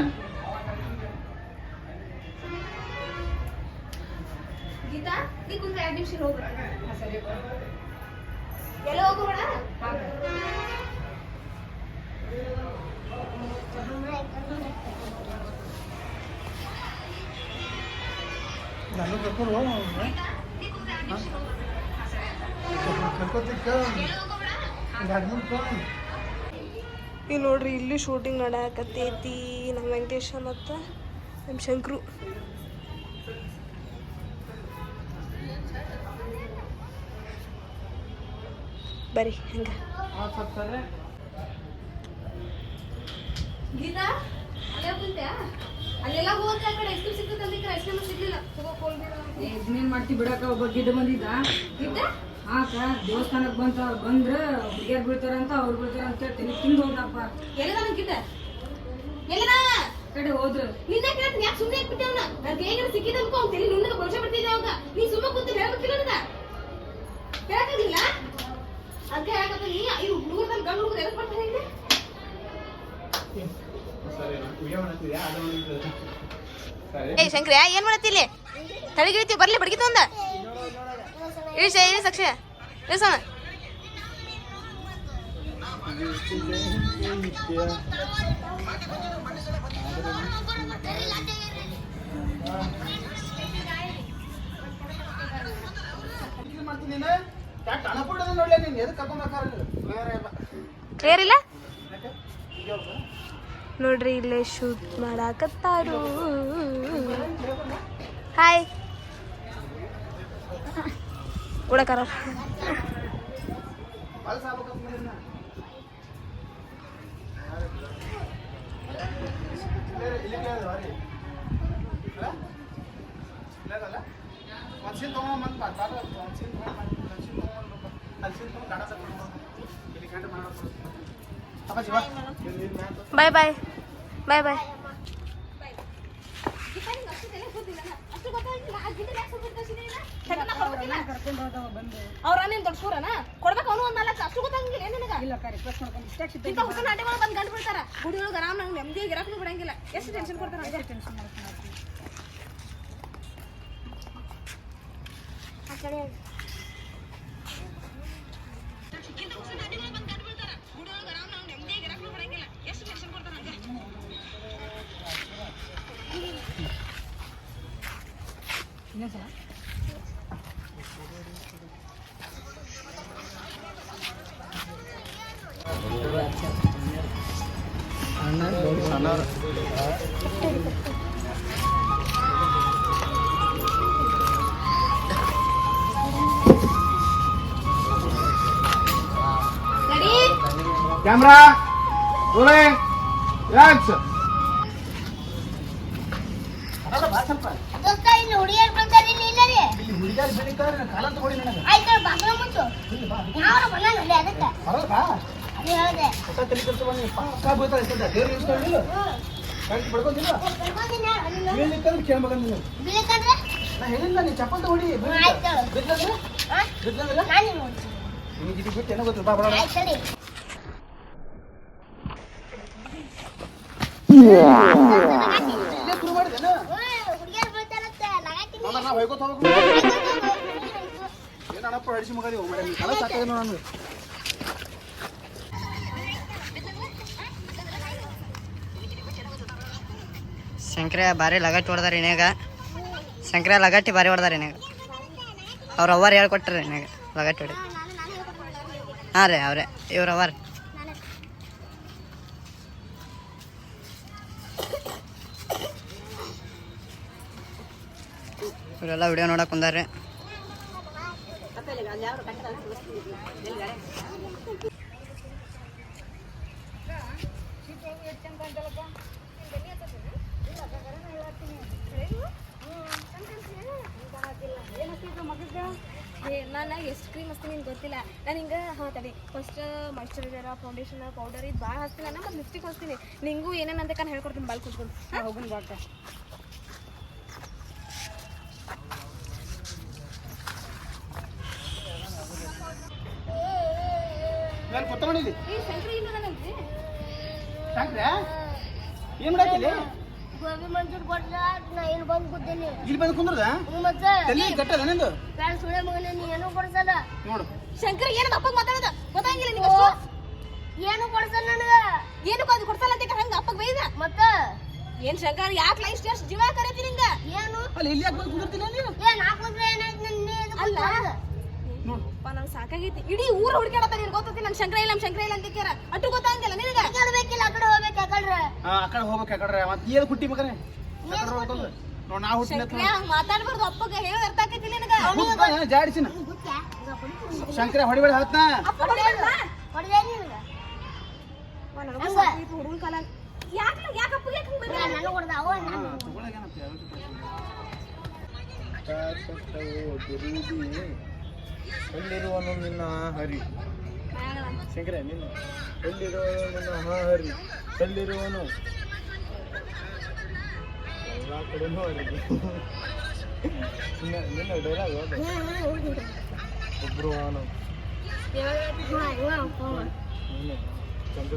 छान गीता ती कोणत्या दिवशी रोग गेलो घोडा झालं तर करू हो खरकत करून घालून करून ಈಗ ನೋಡ್ರಿ ಇಲ್ಲಿ ಶೂಟಿಂಗ್ ನಡಕತ್ತೈತಿ ನಮ್ಮ ವೆಂಕಟೇಶ ಮತ್ತು ನಮ್ಮ ಶಂಕರು. ಬರ್ರಿ ಹಂಗೆ. ಮಾಡ್ತಿ ಬಿಡಕ್ಕ ಒಬ್ಬ ಗಿಡ ಬಂದಿದ್ದ? ಗೀತಾ? ಆಕ ದೇವಸ್ಥಾನಕ್ಕೆ ಬಂತ ಬಂದ್ರ ಹುಡುಗಿಯರ್ ಬೀಳ್ತಾರಂತ ಅವ್ರು ಬೀಳ್ತಾರಂತ ಅಂತ ತಿಂದು ಹೋದಪ್ಪ ಎಲ್ಲದ ಗಿಟ್ಟ ಎಲ್ಲದ? ಕಡೆ ಹೋದ್ರು. ನಿನ್ನ ಕೇಳ್ತೀನಿ ಯಾಕೆ ಸುಮ್ಮನೆ ಬಿಟ್ಟವನ ನನಗೆ ಕೈಗೆ ಸಿಕ್ಕಿದ ಅನ್ಕೋ ಅವ್ನ್ ತಲೆ ನುಣ್ಣಗೆ ಭವಿಷ್ಯ ಬರ್ತಿದ್ದೆ ಅವಾಗ. ನೀ ಸುಮ್ಮನೆ ಕೂತು ಹೇಳ್ಬೇಕಿಲ್ಲ ನನಗ ಹೇಳಕ್ಕಾಗಿಲ್ಲ ಅದಕ್ಕೆ ಹೇಳಕತ್ತ ನೀ ಇವ್ ಹುಡುಗರ್ದಲ್ಲಿ ಗಂಡು ಹುಡುಗರು ಎದಕ್ ಬರ್ತಾರೆ ಇಲ್ಲಿ? ಏ ಶಂಕ್ರ ಏನ್ ಮಾಡತ್ತಿಲ್ಲಿ ತಳಗಿಳಿತಿ ಬರ್ಲಿ ಬಡ್ಗಿತ ಒಂದ ಇಳಿಸ ಕರ್ಕೊಂಬೇಕಾದ್ರೆ ಕ್ಲಿಯರ್ ಇಲ್ಲ? ನೋಡ್ರಿ ಇಲ್ಲೇ ಶೂಟ್ ಮಾಡಾಕತ್ತಾರು. ಹಾಯ್ ಉಡಕಾರ. కలిసి తోమని పట్టాలి కలిసి కలిసి కలిసి గడ బాయ్ బాయ్ బాయ్ బాయ్ ಅವ್ರ ದೊಡ್ಡ ಸೂರನ ಕೊಡ್ಬೇಕು ಅವನು ಒಂದ್ ನಾಲ್ಕು ಅಷ್ಟು ಗೊತ್ತಾಗಿಲ್ಲ ನಿನಗ ಇಲ್ಲ ಕರೆ ರಿಕ್ವೆಸ್ಟ್ ಮಾಡ್ಕೊಂಡು ಇಷ್ಟ ಸಿದ್ಧ ಇಂತ ಬಂದ್ ಬಿಡ್ತಾರ ಗುಡಿ ಆರಾಮ್ ನಂಗೆ ನೆಮ್ಮದಿ ಇರಕ್ಕೂ ಬಿಡಂಗಿಲ್ಲ ಎಷ್ಟು ಟೆನ್ಷನ್ ಕೊಡ್ತಾರ ಅದೇ ಟೆನ್ಷನ್ ಮಾಡ್ಕೊಂಡು ಕ್ಯಾಮ್ರಾ ರೋಲಿಂಗ್ ಆಕ್ಷನ್ ಅಲ್ಲ ಬಾ ಸ್ವಲ್ಪ ದೋಸ್ತ ಇಲ್ಲಿ ಹುಡುಗಿಯರ್ ಬಂದಾರ ಇಲ್ಲಿ ಇಲ್ಲ ರೀ ಇಲ್ಲಿ ಹುಡುಗಿಯರು ಬೆಳಿತಾರೆ ಕಾಲ ಕೊಡಿ ನನಗೆ ಆಯ್ತು ಬಾಗ್ಲ ಮುಚ್ಚು ಯಾವ್ರ ಬಂದಾನ ಅಲ್ಲಿ ಅದಕ್ಕೆ ಬರಲ್ಲ ಬಾ ಅದು ಹೇಳ್ದೆ ಹೊಸ ತಲೆ ಕೆಲಸ ಬನ್ನಿ ಪಕ್ಕ ಬೀಳ್ತಾರೆ ಸದ್ಯ ದೇವ್ರು ಬಡ್ಕೊಂಡಿಲ್ಲ ಬರ್ಕೊಂದಿನ ಅಲ್ಲಿ ಬೀಳಿಕ್ಕಂದ್ರೆ ಕೇಳ್ಮಗ ನೀನು ಬೀಳಕಂದ್ರೆ ನಾ ಹೇಳಿಲ್ಲ ನೀ ಚಪ್ಪಲ್ ತಗೊಡಿ ಬಿದ್ದಂದ್ರೆ ನಾನು ನಿಮ್ಗೆ ಇದು ಬಿಟ್ಟು ಏನೋ ಗೊತ್ತಿಲ್ಲ ಬಾ ಬಡ ಆಯ್ತು ಸರಿ ಇಲ್ಲೇ ಶುರು ಮಾಡಿದೇನ ಹುಡುಗಿಯರ್ ಬೀಳ್ತಾರಂತೆ ಲಗಾತೀನಿ ನೋಡ ನಾವು ಹೋಯ್ಕೋತ ಹೋಗ್ಬೇಕು ಅಡಿಸಿ ಮಗ ನೀವು ಮೇಡಮ್ ಕಲ ಸಾಕಾಗ ನಾನು ಭಾರಿ ಲಗಟ್ಟಿ ಹೊಡ್ದಾರ ಇನ್ಯಾಗ. ಶಂಕರ, ಲಗಟ್ಟಿ ಭಾರಿ ಹೊಡ್ದಾರ ಇನ್ಯಾಗ. ಅವ್ರ ಅವ್ವಾರು ಹೇಳ್ಕೊಟ್ರಿ ಇನ್ಯಾಗ ಲಗಟ್ಟಿ ಹೊಡಿ. ಹಾಂ ರೀ, ಅವ್ರೆ, ಇವ್ರ ಅವ್ವಾರ. ಇವರೆಲ್ಲ ವಿಡಿಯೋ ನೋಡಕ್ ಕುಂದಾರ್ರಿ ನಾನು ಎಷ್ಟು ಕ್ರೀಮ್ ಹಚ್ತೀನಿ ನಿಂಗೆ ಗೊತ್ತಿಲ್ಲ ನಾನು ಹಿಂಗೆ ಹಾಂ? ತಡಿ ಫಸ್ಟ್ ಮಾಯ್ಶ್ಚರೈಸರ್ ಫೌಂಡೇಶನ್ ಪೌಡರ್ ಇದು ಭಾಳ ಹಚ್ತೀನಿ ನಾನು ಮತ್ತು ಲಿಪ್ಸ್ಟಿಕ್ ಹಚ್ತೀನಿ ನಿಂಗೂ ಏನೇನು ಅಂತ ಹೇಳ್ಕೊಡ್ತೀನಿ ಬಾಲ್ ಕೂತ್ಕೊಂಡು ಹೋಗಿ ಬಾಕ ಇಲ್ಲ? ಏನ್ ಮಾಡಾಕಿಲ್ಲ ಗೋಬಿ ನಾ ಇಲ್ಲಿ ಬಂದು ಕೂತೀನಿ. ಇಲ್ಲಿ ಬಂದು ಕುಂದ್ರದ? ಹ್ಞೂ ಮತ್ತೆ ತಲೆ ನಿಂದು? ಸುಳೆ ಮಗನೇ ನೀ ಏನೂ ಕೊಡ್ಸಲ್ಲ. ನೋಡು. ಶಂಕರ ಏನದ ಅಪ್ಪಗೆ ಮಾತಾಡೋದ? ಗೊತ್ತಾಗಿಲ್ಲ ನಿಂಗೆ ಅಷ್ಟು? ಏನು ಕೊಡ್ಸಲ್ಲ ನನಗ. ಏನು ಅದು ಕೊಡ್ಸಲ್ಲ ಅಂತ ಹಂಗ ಅಪ್ಪಗೆ ಬೈದ? ಮತ್ತ? ಏನ್ ಶಂಕರ್ ಯಾಕೆ ಲೈಫ್ ಸ್ಟೈಲ್ ಜೀವ ಕರೀತಿ ನಿಂಗ? ಏನು? ಅಲ್ಲಿ ಇಲ್ಲಿ ಯಾಕೆ ಬಂದು ಕುಂದಿರ್ತಿಲ್ಲ ನೀನು? ಏ ನಾ ಕುಂದ್ರೆ ಏನಾಯ್ತು ನನ್ ನೀ ಎದಕ್ ಅಲ್ಲ. ಕುಂತ್ಕೊಳ್ಳೋದು? ನೋಡು ಅಪ್ಪ ನಂಗೆ ಸಾಕಾಗೈತಿ ಇಡೀ ಊರು ಹುಡುಕಾಡತ್ತ ನೀನ್ ಗೊತ್ತೈತಿ? ನಮ್ ಶಂಕರ ಇಲ್ಲ ನಮ್ ಶಂಕರ ಇಲ್ಲ ಅಂತ ಕೇರ ಅಟ್ಟು ಗೊತ್ತಾಗಿಲ್ಲ ನಿನಗೆ? ಕೇಳ್ಬೇಕಿಲ್ಲ ಆ ಕಡೆ ಹೋಗ್ಬೇಕು ಆ ಕಡೆ ಆ ಕಡೆ ಹೋಗ್ಬೇಕು ಆ ಕಡೆ ಮತ್ತೆ ಏನ್ ಕುಟ್ಟಿ ಮಗನೇ? ನೋಡಿ ನಾ ಹುಟ್ಟಿನ ಮಾತಾಡ್ಬಾರ್ದು. ಅಪ್ಪಗ ಹೇಳ ಅರ್ಥ ಆಕೈತಿಲ್ಲ ನಿನಗ? ಜಾಡಿಸಿನ. ಶಂಕರ ಹೊಡಿಬೇಡ ಹತ್ನ ಹುಡುಗನ ಕಾಲ. ಯಾಕೆ ಯಾಕೆ ಅಪ್ಪಗೆ ಯಾಕೆ ಹಂಗ್ ಬೈದ? ನನಗೆ ಹೊಡ್ದ ಅವ ನಾನು ಎಲ್ಲಿರುವನು ನಿನ್ನ ಹರಿ. ಶಂಕರ ನಿನ್ನ ಎಲ್ಲಿರುವನು ನಿನ್ನ ಹರಿ? ಎಲ್ಲಿರುವನು? ಎಲ್ಲ ಕಡೆನೂ ಹರಿ ನಿನ್ನ ಡೈಲಾಗ್ ಒಬ್ರು ಅವನು ಚಂದ್ರ